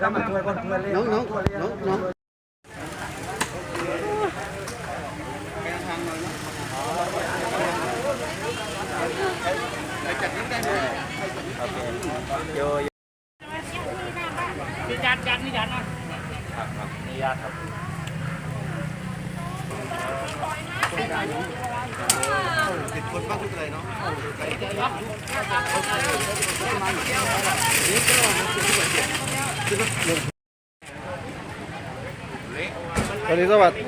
แล้วมาช่วยคนเพื่อนเล่นน้องน้องน้องน้องโยนี่ยัดยัดนี่ยัดนะนี่ญาติครับ สวัสดีสวัสดี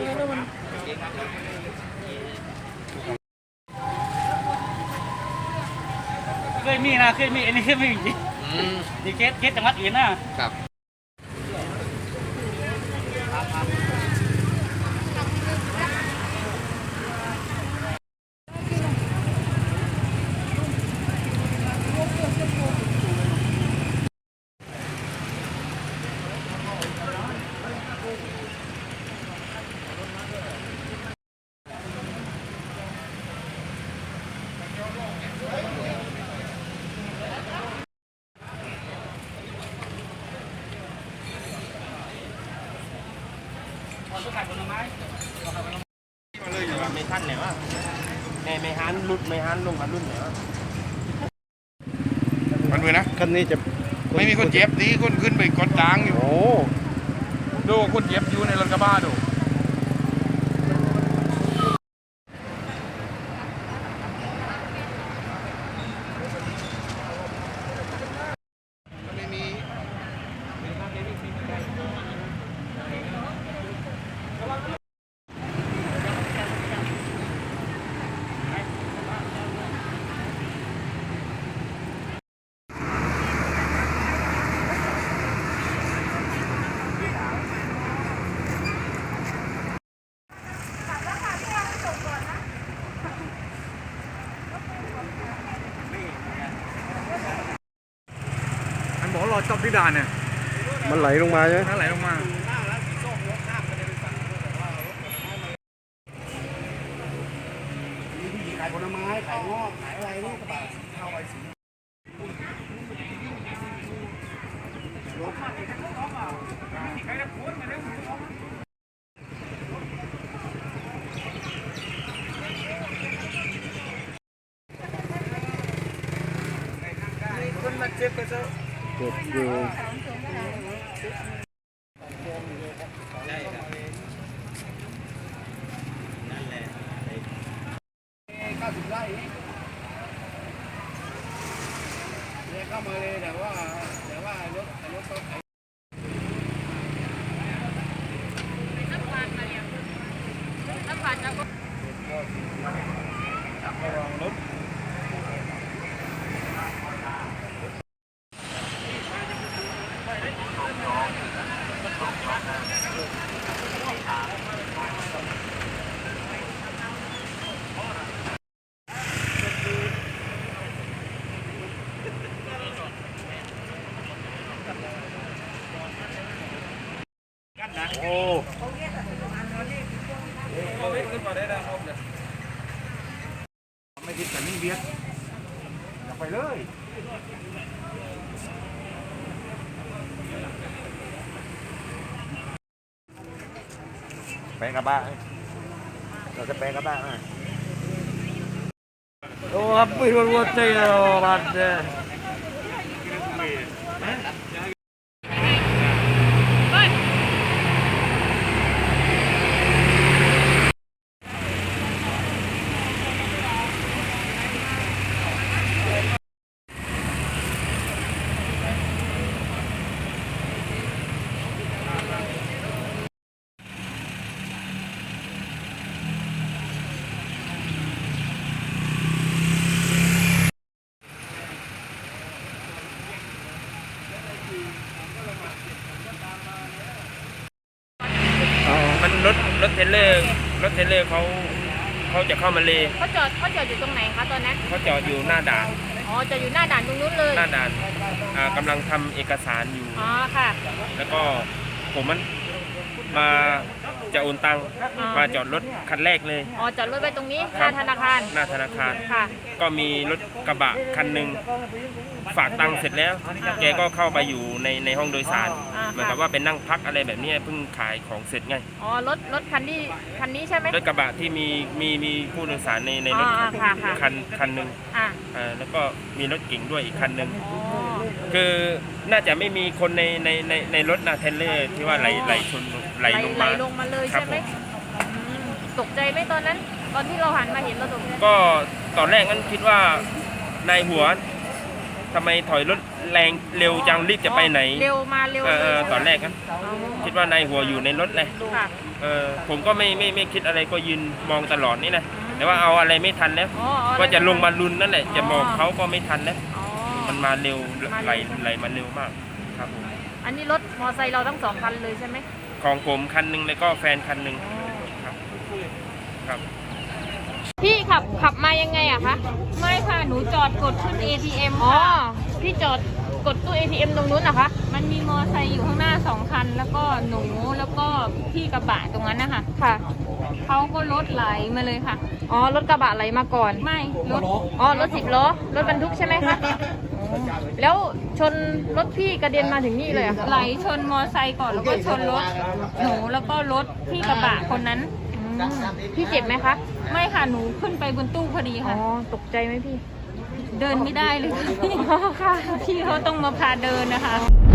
เคยมีนะเคยมีอันนี้เคยมีจริงนี่เคสเคสจังหวัดอื่นนะครับ ไม้เลยอยู่ว่าไม่ทันไหนวะแม่ไม่หันรุดไม่หันลงกันรุ่นไหนวะมันมือนะคันนี้จะไม่มีคนเจ็บดีคนขึ้นไปกดจางอยู่ โอ้ ดูคนเจ็บอยู่ในรถกระบะดูไม่มี มันบอกรอจบที่ด่านเนี่ยมันไหลลงมาใช่ไหมถ้าไหลลงมาขายผลไม้ขายงอกขายอะไรนี่กระบะเข้าไปสิ เจ็บ อยู่ เข้าถึงไร่เนี่ยเข้ามาเลยแต่ว่าแต่ว่ารถรถก็ โอ้ไม่คิดแต่นี่เบียดอย่าไปเลยแปลงกระบะเราจะแปลงกระบะอะโอ้ครับปีนวัวเตะบัดเด้มันรถรถเทร ลเลอร์รถเทรลเลอร์เขาเขาจะเข้ามาเลยเขาจอดเขาจอดอยู่ตรงไหนคะตอนนั้น เขาจอดอยู่หน้าด่าน อ๋อจอดอยู่หน้าด่านตรงนู้นเลย หน้าด่านอ่ากำลังทำเอกสารอยู่ อ๋อค่ะ แล้วก็ผมมันมา จะโอนตังค์อ่ามมาจอดรถคันแรกเลย อ๋อจอดรถไว้ตรงนี้หครัน้าบ ธนาคารหน้าธนาคาร ค่ะ ก็มีรถกระบะคันหนึ่งฝากตังค์เสร็จแล้ว แกก็เข้าไปอยู่ในในห้องโดยสารอ่า เหมือนกับว่าเป็นนั่งพักอะไรแบบเนี้ยเพิ่งขายของเสร็จไงอ๋อรถรถคันที่คันนี้ใช่ไหม รถกระบะที่มีมีมีผู้โดยสารในในรถอ๋อค่ะค่ะ คันคันหนึ่งอะอ่าแล้วก็มีรถเก๋งด้วยอีกคันหนึ่ง อ๋อ คือน่าจะไม่มีคนในในในในรถนาเทนเลอร์ที่ว่าไหลไหลชนไหลลงไหลมา ลงมาเลยครับใช่ไหมผม อืมตกใจไหมตอนนั้น ตอนที่เราหันมาเห็นเราตกใจก็ตอนแรกนั้นคิดว่านายหัวทำไมถอยรถแรงเร็วจังรีบจะไปไหนเร็วมาเร็วเออเลเอยอตอนแรกนั้นอ๋อคิดว่านายหัวอยู่ในรถเลยค่ะ เออผมก็ไม่ไม่ไม่คิดอะไรก็ยืนมองตลอดนี่นะแต่ว่าเอาอะไรไม่ทันแล้ว อ๋ออ๋อว่าจะลงมาลุนนั่นแหละจะมองเขาก็ไม่ทันแล้ว อ๋อ มันมาเร็วมาเร็วไหลไหลมาเร็วมากครับผมอันนี้รถมอไซค์เราทั้งสองคันเลยใช่ไหมของผมคันหนึ่งแล้วก็แฟนคันหนึ่งครับครับพี่ขับขับมายังไงอะคะไม่ค่ะ หนูจอดกดขึ้น ATM อ๋อค่ะ พี่จอดกดตู้ ATM ตรงนู้นนะคะมันมีมอไซค์อยู่ข้างหน้าสองคัน แล้วก็หนูแล้วก็พี่กระบะตรงนั้นนะคะค่ะเขาก็รถไหลมาเลยค่ะ อ๋อรถกระบะไหลมาก่อน ไม่รถอ๋อรถสิบล้อรถบรรทุกใช่ไหมคะอ๋อ แล้วชนรถพี่กระเด็นมาถึงนี่เลยเหรอะคะไหลชนมอไซค์ก่อนแล้วก็ชนรถหนูแล้วก็รถพี่กระบะคนนั้น อืมพี่เจ็บไหมคะไม่ค่ะหนูขึ้นไปบนตู้พอดีอ๋อค่ะ ตกใจไหมพี่ เดินไม่ได้เลย ค่ะอ๋อค่ะพี่เขาต้องมาพาเดินนะคะอ